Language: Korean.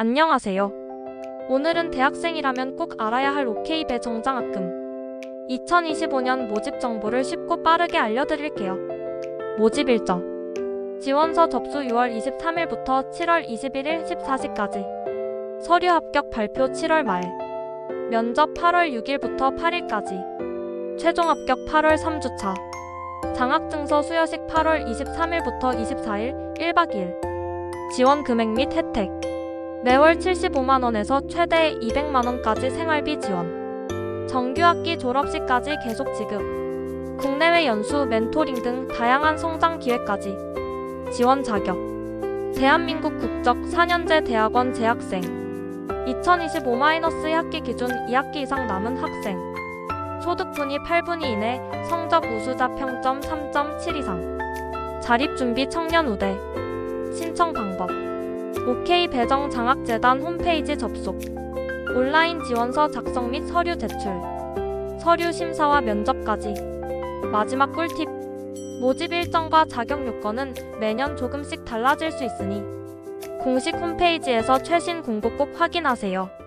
안녕하세요. 오늘은 대학생이라면 꼭 알아야 할 OK 배 정 장학금. 2025년 모집 정보를 쉽고 빠르게 알려드릴게요. 모집 일정. 지원서 접수 6월 23일부터 7월 21일 14시까지. 서류 합격 발표 7월 말. 면접 8월 6일부터 8일까지. 최종 합격 8월 3주차. 장학증서 수여식 8월 23일부터 24일 1박 2일. 지원 금액 및 혜택 매월 75만원에서 최대 200만원까지 생활비 지원. 정규학기 졸업시까지 계속 지급. 국내외 연수, 멘토링 등 다양한 성장 기회까지. 지원 자격. 대한민국 국적 4년제 대학원 재학생. 2025-학기 기준 2학기 이상 남은 학생. 소득 분위 8분위 이내 성적 우수자 평점 3.7 이상. 자립준비 청년 우대. 신청 방법 OK 배정 장학재단 홈페이지 접속. 온라인 지원서 작성 및 서류 제출. 서류 심사와 면접까지. 마지막 꿀팁. 모집 일정과 자격 요건은 매년 조금씩 달라질 수 있으니 공식 홈페이지에서 최신 공고 꼭 확인하세요.